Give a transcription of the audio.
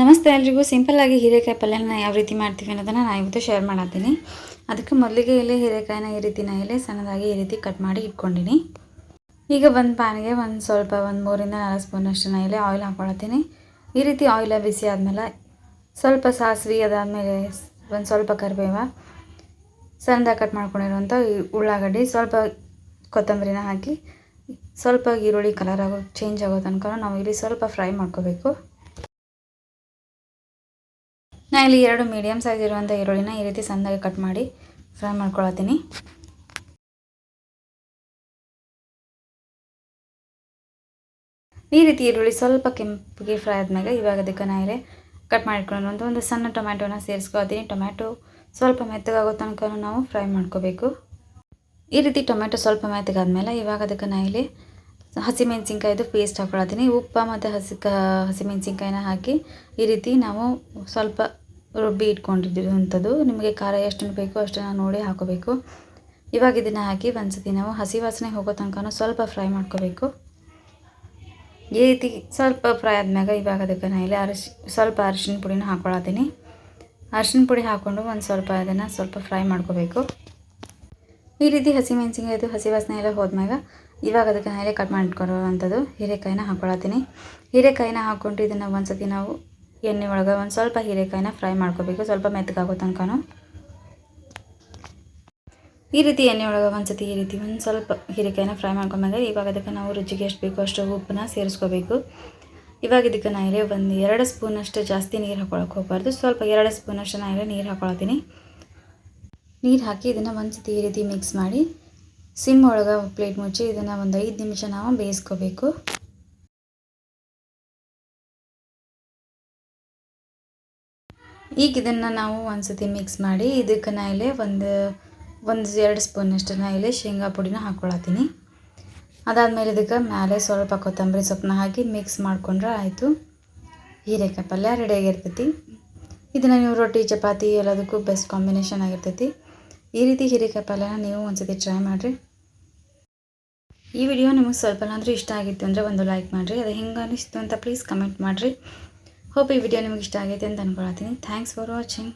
ನಮಸ್ತೆ ಎಲ್ರಿಗೂ. ಸಿಂಪಲ್ಲಾಗಿ ಹೀರೆಕಾಯಿ ಪಲ್ಯನ ಯಾವ ರೀತಿ ಮಾಡ್ತೀವಿ ಅನ್ನೋದನ್ನು ನಾನು ಇವತ್ತು ಶೇರ್ ಮಾಡತ್ತೀನಿ. ಅದಕ್ಕೆ ಮೊದಲಿಗೆ ಇಲ್ಲಿ ಹೀರೆಕಾಯಿನ ಈ ರೀತಿ ಇಲ್ಲಿ ಸಣ್ಣದಾಗಿ ಈ ರೀತಿ ಕಟ್ ಮಾಡಿ ಇಟ್ಕೊಂಡಿನಿ. ಈಗ ಒಂದು ಪ್ಯಾನ್ಗೆ ಒಂದು ಸ್ವಲ್ಪ ಒಂದು ಮೂರಿಂದ ನಾಲ್ಕು ಸ್ಪೂನಷ್ಟು ಇಲ್ಲಿ ಆಯಿಲ್ ಹಾಕ್ಕೊಳತ್ತೀನಿ ಈ ರೀತಿ ಆಯಿಲ ಬಿಸಿ ಆದಮೇಲೆ ಸ್ವಲ್ಪ ಸಾಸಿವೆ ಅದಾದಮೇಲೆ ಒಂದು ಸ್ವಲ್ಪ ಕರಿಬೇವ, ಸಣ್ಣದಾಗಿ ಕಟ್ ಮಾಡ್ಕೊಂಡಿರುವಂಥ ಉಳ್ಳಾಗಡ್ಡಿ, ಸ್ವಲ್ಪ ಕೊತ್ತಂಬರಿನ ಹಾಕಿ ಸ್ವಲ್ಪ ಈರುಳ್ಳಿ ಕಲರ್ ಆಗೋ ಚೇಂಜ್ ಆಗೋ ತನಕ ನಾವು ಇಲ್ಲಿ ಸ್ವಲ್ಪ ಫ್ರೈ ಮಾಡ್ಕೋಬೇಕು. ನಾನು ಇಲ್ಲಿ ಎರಡು ಮೀಡಿಯಮ್ ಸೈಜ್ ಇರುವಂಥ ಈರುಳ್ಳಿನ ಈ ರೀತಿ ಸಣ್ಣದಾಗಿ ಕಟ್ ಮಾಡಿ ಫ್ರೈ ಮಾಡ್ಕೊಳತ್ತೀನಿ. ಈ ರೀತಿ ಈರುಳ್ಳಿ ಸ್ವಲ್ಪ ಕೆಂಪಿಗೆ ಫ್ರೈ ಆದ್ಮೇಲೆ ಇವಾಗ ಅದಕ್ಕೆ ಇಲ್ಲಿ ಕಟ್ ಮಾಡಿಕೊಂಡು ಒಂದು ಸಣ್ಣ ಟೊಮ್ಯಾಟೋನ ಸೇರಿಸ್ಕೊಳ್ತೀನಿ ಟೊಮ್ಯಾಟೊ ಸ್ವಲ್ಪ ಮೆತ್ತಗಾಗೋ ತನಕ ನಾವು ಫ್ರೈ ಮಾಡ್ಕೋಬೇಕು. ಈ ರೀತಿ ಟೊಮೆಟೊ ಸ್ವಲ್ಪ ಮೆತ್ತಗಾದ್ಮೇಲೆ ಇವಾಗ ಅದಕ್ಕೆ ಇಲ್ಲಿ ಹಸಿಮೆಣ್ಸಿನ್ಕಾಯ್ದು ಪೇಸ್ಟ್ ಹಾಕೊಳತ್ತೀನಿ. ಉಪ್ಪು ಮತ್ತು ಹಸಿ ಕ ಹಸಿಮೆಣಸಿನ್ಕಾಯಿನ ಹಾಕಿ ಈ ರೀತಿ ನಾವು ಸ್ವಲ್ಪ ರುಬ್ಬಿ ಇಟ್ಕೊಂಡಿದ್ದಿರುವಂಥದ್ದು ನಿಮಗೆ ಖಾರ ಎಷ್ಟು ಬೇಕೋ ಅಷ್ಟನ್ನು ನೋಡಿ ಹಾಕೋಬೇಕು. ಇವಾಗ ಇದನ್ನು ಹಾಕಿ ಒಂದ್ಸತಿ ನಾವು ಹಸಿ ವಾಸನೆ ಹೋಗೋ ತನಕ ಸ್ವಲ್ಪ ಫ್ರೈ ಮಾಡ್ಕೋಬೇಕು. ಈ ರೀತಿ ಸ್ವಲ್ಪ ಫ್ರೈ ಆದ್ಮ್ಯಾಗ ಇವಾಗ ಅದಕ್ಕೆ ನಾನು ಇಲ್ಲಿ ಅರಿಶಿ, ಸ್ವಲ್ಪ ಅರಿಶಿನ ಪುಡಿನ ಹಾಕ್ಕೊಳತ್ತೀನಿ ಅರಿಶಿನ ಪುಡಿ ಹಾಕ್ಕೊಂಡು ಒಂದು ಸ್ವಲ್ಪ ಅದನ್ನು ಸ್ವಲ್ಪ ಫ್ರೈ ಮಾಡ್ಕೋಬೇಕು. ಈ ರೀತಿ ಹಸಿ ಮೆಣಸಿನ್ಕಾಯ್ದು, ಹಸಿ ವಾಸನೆ ಎಲ್ಲ ಹೋದ್ಮ್ಯಾಗ ಇವಾಗ ಅದಕ್ಕೆ ನಾಳೆ ಕಟ್ ಮಾಡಿಟ್ಕೊಂಡಿರುವಂಥದ್ದು ಹೀರೆಕಾಯಿನ ಹಾಕ್ಕೊಳತ್ತೀನಿ ಹೀರೆಕಾಯಿನ ಹಾಕ್ಕೊಂಡು ಇದನ್ನು ಒಂದು ಸತಿ ನಾವು ಎಣ್ಣೆ ಒಳಗೆ ಒಂದು ಸ್ವಲ್ಪ ಹೀರೆಕಾಯಿನ ಫ್ರೈ ಮಾಡ್ಕೋಬೇಕು. ಸ್ವಲ್ಪ ಮೆತ್ತಗಾಗೋ ತನಕನೂ. ಈ ರೀತಿ ಎಣ್ಣೆ ಒಳಗೆ ಒಂದು ಸತಿ ಈ ರೀತಿ ಒಂದು ಸ್ವಲ್ಪ ಹೀರೆಕಾಯಿನ ಫ್ರೈ ಮಾಡ್ಕೊಂಡ್ಮೇಲೆ ಇವಾಗ ಅದಕ್ಕೆ ನಾವು ರುಚಿಗೆ ಎಷ್ಟು ಬೇಕೋ ಅಷ್ಟು ಉಪ್ಪನ್ನ ಸೇರಿಸ್ಕೋಬೇಕು. ಇವಾಗ ಇದಕ್ಕೆ ನಾ ಇಲ್ಲಿ ಒಂದು ಎರಡು ಸ್ಪೂನಷ್ಟು ಜಾಸ್ತಿ ನೀರು ಹಾಕೊಳಕ್ಕೆ ಹೋಗಬಾರ್ದು. ಸ್ವಲ್ಪ ಎರಡು ಸ್ಪೂನಷ್ಟು ನಾನು ಇಲ್ಲಿ ನೀರು ಹಾಕೊಳತ್ತೀನಿ ನೀರು ಹಾಕಿ ಇದನ್ನು ಒಂದು ಸತಿ ಈ ರೀತಿ ಮಿಕ್ಸ್ ಮಾಡಿ, ಸಿಮ್ ಒಳಗೆ ಪ್ಲೇಟ್ ಮುಚ್ಚಿ ಇದನ್ನು ಒಂದು ಐದು ನಿಮಿಷ ನಾವು ಬೇಯಿಸ್ಕೋಬೇಕು. ಈಗ ಇದನ್ನು ನಾವು ಒಂದು ಸತಿ ಮಿಕ್ಸ್ ಮಾಡಿ ಇದಕ್ಕೆ ನಾ ಇಲ್ಲಿ ಒಂದು ಒಂದು ಎರಡು ಸ್ಪೂನಷ್ಟು ನಾ ಇಲ್ಲಿ ಶೇಂಗಾ ಪುಡಿನ ಹಾಕ್ಕೊಳತ್ತೀನಿ ಅದಾದಮೇಲೆ ಇದಕ್ಕೆ ಮೇಲೆ ಸ್ವಲ್ಪ ಕೊತ್ತಂಬರಿ ಸೊಪ್ಪನ್ನ ಹಾಕಿ ಮಿಕ್ಸ್ ಮಾಡಿಕೊಂಡ್ರೆ ಆಯಿತು. ಹೀರೆಕಾಯಿ ಪಲ್ಯ ರೆಡಿಯಾಗಿರ್ತೈತಿ ಇದನ್ನು ನೀವು ರೊಟ್ಟಿ, ಚಪಾತಿ ಎಲ್ಲದಕ್ಕೂ ಬೆಸ್ಟ್ ಕಾಂಬಿನೇಷನ್ ಆಗಿರ್ತೈತಿ. ಈ ರೀತಿ ಹೀರೆಕಾಯಿ ಪಲ್ಯನ ನೀವು ಒಂದ್ಸತಿ ಟ್ರೈ ಮಾಡಿರಿ. ಈ ವಿಡಿಯೋ ನಿಮಗೆ ಸ್ವಲ್ಪ ಏನಾದರೂ ಇಷ್ಟ ಆಗಿತ್ತು ಅಂದರೆ ಒಂದು ಲೈಕ್ ಮಾಡಿರಿ. ಅದು ಹೆಂಗೆ ಅನಿಸ್ತು ಅಂತ ಪ್ಲೀಸ್ ಕಮೆಂಟ್ ಮಾಡಿರಿ. ಹೋಪ್ ಈ ವಿಡಿಯೋ ನಿಮಗೆ ಇಷ್ಟ ಆಗೈತೆ ಅಂತ ಅಂದ್ಕೊಳತ್ತೀನಿ ಥ್ಯಾಂಕ್ಸ್ ಫಾರ್ ವಾಚಿಂಗ್